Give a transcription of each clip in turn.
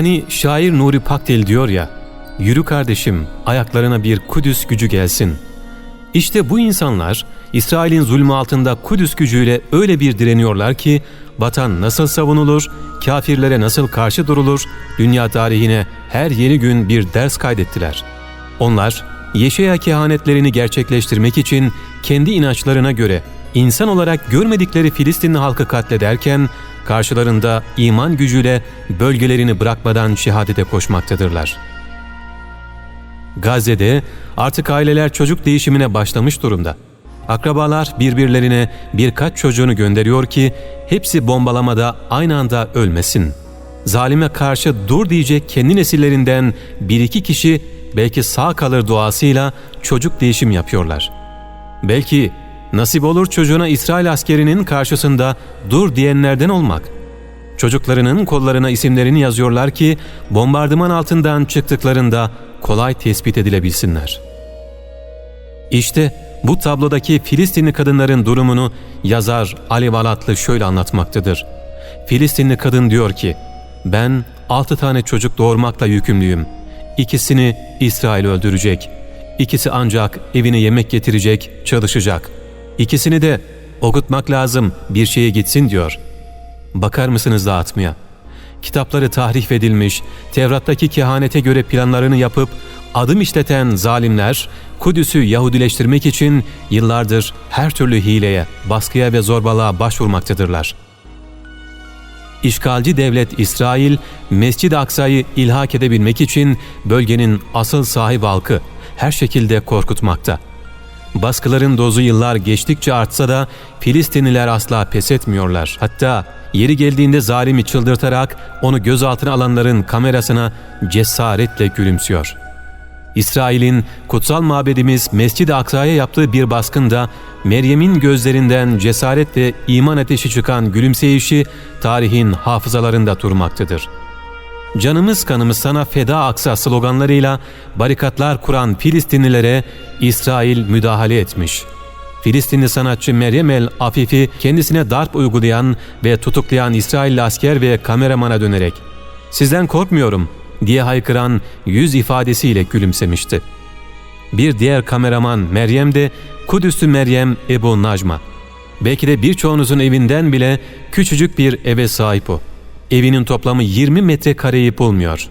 Hani şair Nuri Pakdil diyor ya, yürü kardeşim ayaklarına bir Kudüs gücü gelsin. İşte bu insanlar İsrail'in zulmü altında Kudüs gücüyle öyle bir direniyorlar ki vatan nasıl savunulur, kafirlere nasıl karşı durulur, dünya tarihine her yeni gün bir ders kaydettiler. Onlar Yeşaya kehanetlerini gerçekleştirmek için kendi inançlarına göre insan olarak görmedikleri Filistinli halkı katlederken karşılarında iman gücüyle bölgelerini bırakmadan şehadete koşmaktadırlar. Gazze'de artık aileler çocuk değişimine başlamış durumda. Akrabalar birbirlerine birkaç çocuğunu gönderiyor ki hepsi bombalamada aynı anda ölmesin. Zalime karşı dur diyecek kendi nesillerinden bir iki kişi belki sağ kalır duasıyla çocuk değişim yapıyorlar. Belki nasip olur çocuğuna İsrail askerinin karşısında dur diyenlerden olmak. Çocuklarının kollarına isimlerini yazıyorlar ki bombardıman altından çıktıklarında kolay tespit edilebilsinler. İşte bu tablodaki Filistinli kadınların durumunu yazar Ali Valatlı şöyle anlatmaktadır. Filistinli kadın diyor ki, ben altı tane çocuk doğurmakla yükümlüyüm. İkisini İsrail öldürecek. İkisi ancak evine yemek getirecek, çalışacak. İkisini de okutmak lazım, bir şeye gitsin diyor. Bakar mısınız dağıtmaya? Kitapları tahrif edilmiş, Tevrat'taki kehanete göre planlarını yapıp adım işleten zalimler Kudüs'ü Yahudileştirmek için yıllardır her türlü hileye, baskıya ve zorbalığa başvurmaktadırlar. İşgalci devlet İsrail, Mescid-i Aksa'yı ilhak edebilmek için bölgenin asıl sahip halkı her şekilde korkutmakta. Baskıların dozu yıllar geçtikçe artsa da Filistinliler asla pes etmiyorlar. Hatta yeri geldiğinde zalimi çıldırtarak onu gözaltına alanların kamerasına cesaretle gülümsüyor.'' İsrail'in kutsal mabedimiz Mescid-i Aksa'ya yaptığı bir baskında Meryem'in gözlerinden cesaret ve iman ateşi çıkan gülümseyişi tarihin hafızalarında durmaktadır. Canımız kanımız sana feda aksa sloganlarıyla barikatlar kuran Filistinlilere İsrail müdahale etmiş. Filistinli sanatçı Meryem el Afifi kendisine darp uygulayan ve tutuklayan İsrailli asker ve kameramana dönerek ''Sizden korkmuyorum.'' diye haykıran yüz ifadesiyle gülümsemişti. Bir diğer kameraman Meryem de Kudüs'lü Meryem Ebu Najma. Belki de birçoğunuzun evinden bile küçücük bir eve sahip o. Evinin toplamı 20 metrekareyi bulmuyor.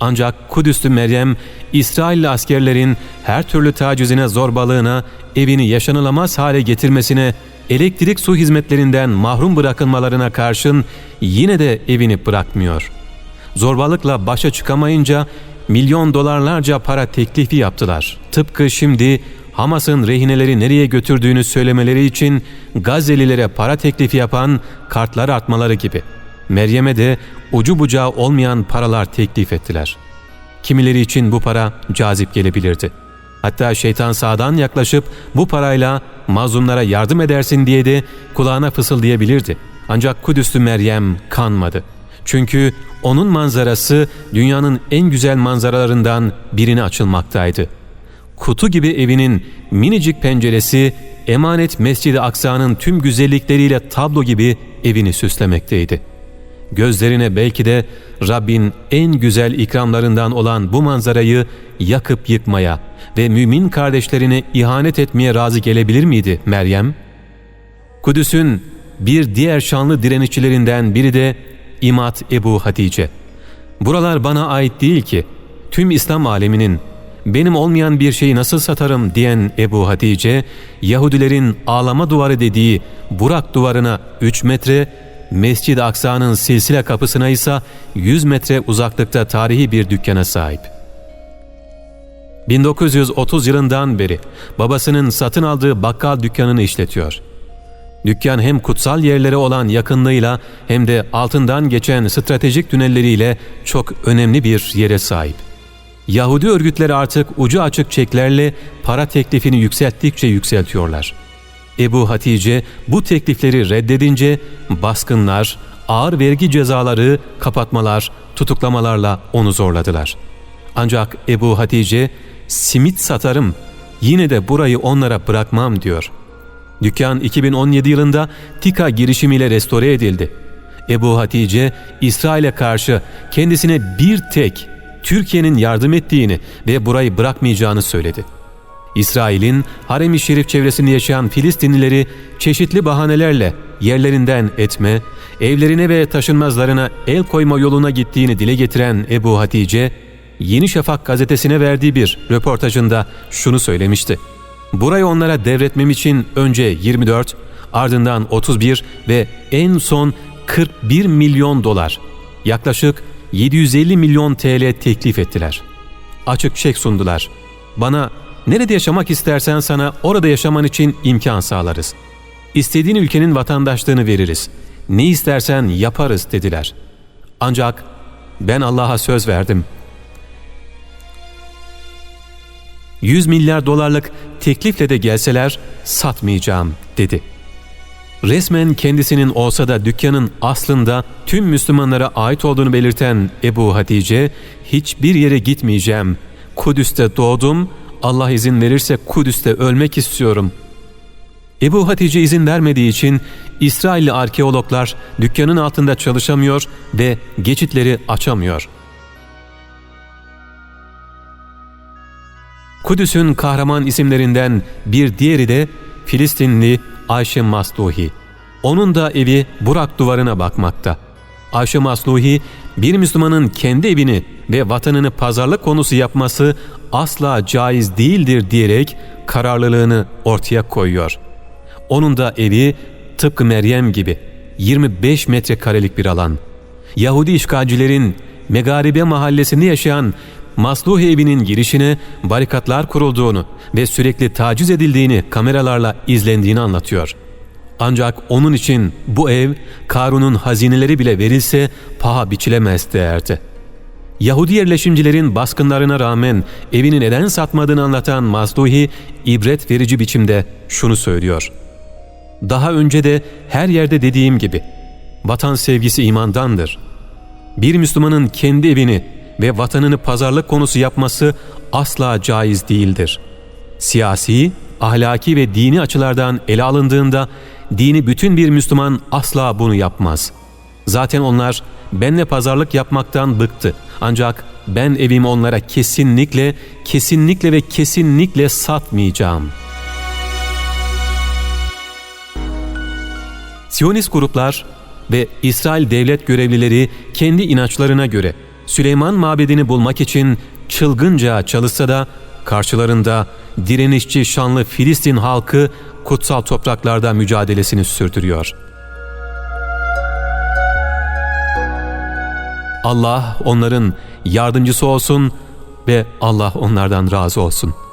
Ancak Kudüs'lü Meryem, İsrailli askerlerin her türlü tacizine, zorbalığına, evini yaşanılamaz hale getirmesine, elektrik su hizmetlerinden mahrum bırakılmalarına karşın yine de evini bırakmıyor.'' zorbalıkla başa çıkamayınca milyon dolarlarca para teklifi yaptılar. Tıpkı şimdi Hamas'ın rehineleri nereye götürdüğünü söylemeleri için Gazelilere para teklifi yapan kartlar atmaları gibi. Meryem'e de ucu bucağı olmayan paralar teklif ettiler. Kimileri için bu para cazip gelebilirdi. Hatta şeytan sağdan yaklaşıp bu parayla mazlumlara yardım edersin diye de kulağına fısıldayabilirdi. Ancak Kudüs'lü Meryem kanmadı. Çünkü onun manzarası dünyanın en güzel manzaralarından birine açılmaktaydı. Kutu gibi evinin minicik penceresi emanet Mescid-i Aksa'nın tüm güzellikleriyle tablo gibi evini süslemekteydi. Gözlerine belki de Rabbin en güzel ikramlarından olan bu manzarayı yakıp yıkmaya ve mümin kardeşlerine ihanet etmeye razı gelebilir miydi Meryem? Kudüs'ün bir diğer şanlı direnişçilerinden biri de İmat Ebu Hatice. Buralar bana ait değil ki. Tüm İslam aleminin benim olmayan bir şeyi nasıl satarım diyen Ebu Hatice, Yahudilerin ağlama duvarı dediği Burak duvarına 3 metre, Mescid-i Aksa'nın silsile kapısına ise 100 metre uzaklıkta tarihi bir dükkana sahip. 1930 yılından beri babasının satın aldığı bakkal dükkanını işletiyor.'' Dükkan hem kutsal yerlere olan yakınlığıyla hem de altından geçen stratejik tünelleriyle çok önemli bir yere sahip. Yahudi örgütleri artık ucu açık çeklerle para teklifini yükselttikçe yükseltiyorlar. Ebu Hatice bu teklifleri reddedince baskınlar, ağır vergi cezaları, kapatmalar, tutuklamalarla onu zorladılar. Ancak Ebu Hatice, simit satarım, yine de burayı onlara bırakmam diyor.'' Dükkan 2017 yılında TİKA girişimiyle restore edildi. Ebu Hatice, İsrail'e karşı kendisine bir tek Türkiye'nin yardım ettiğini ve burayı bırakmayacağını söyledi. İsrail'in harem-i şerif çevresinde yaşayan Filistinlileri çeşitli bahanelerle yerlerinden etme, evlerine ve taşınmazlarına el koyma yoluna gittiğini dile getiren Ebu Hatice, Yeni Şafak gazetesine verdiği bir röportajında şunu söylemişti. Burayı onlara devretmem için önce 24, ardından 31 ve en son 41 milyon dolar, yaklaşık 750 milyon TL teklif ettiler. Açık çek sundular. Bana nerede yaşamak istersen sana orada yaşaman için imkan sağlarız. İstediğin ülkenin vatandaşlığını veririz. Ne istersen yaparız dediler. Ancak ben Allah'a söz verdim. 100 milyar dolarlık teklifle de gelseler satmayacağım dedi. Resmen kendisinin olsa da dükkanın aslında tüm Müslümanlara ait olduğunu belirten Ebu Hatice, hiçbir yere gitmeyeceğim. Kudüs'te doğdum, Allah izin verirse Kudüs'te ölmek istiyorum. Ebu Hatice izin vermediği için İsrailli arkeologlar dükkanın altında çalışamıyor ve geçitleri açamıyor.'' Kudüs'ün kahraman isimlerinden bir diğeri de Filistinli Ayşe Masluhi. Onun da evi Burak duvarına bakmakta. Ayşe Masluhi, bir Müslümanın kendi evini ve vatanını pazarlık konusu yapması asla caiz değildir diyerek kararlılığını ortaya koyuyor. Onun da evi tıpkı Meryem gibi 25 metrekarelik bir alan. Yahudi işgalcilerin Megaribe mahallesinde yaşayan Masluh evinin girişine barikatlar kurulduğunu ve sürekli taciz edildiğini kameralarla izlendiğini anlatıyor. Ancak onun için bu ev Karun'un hazineleri bile verilse paha biçilemez değerdi. Yahudi yerleşimcilerin baskınlarına rağmen evini neden satmadığını anlatan Masluhi ibret verici biçimde şunu söylüyor. Daha önce de her yerde dediğim gibi vatan sevgisi imandandır. Bir Müslümanın kendi evini ve vatanını pazarlık konusu yapması asla caiz değildir. Siyasi, ahlaki ve dini açılardan ele alındığında dini bütün bir Müslüman asla bunu yapmaz. Zaten onlar benle pazarlık yapmaktan bıktı. Ancak ben evimi onlara kesinlikle, kesinlikle ve kesinlikle satmayacağım. Siyonist gruplar ve İsrail devlet görevlileri kendi inançlarına göre Süleyman mabedini bulmak için çılgınca çalışsa da karşılarında direnişçi şanlı Filistin halkı kutsal topraklarda mücadelesini sürdürüyor. Allah onların yardımcısı olsun ve Allah onlardan razı olsun.''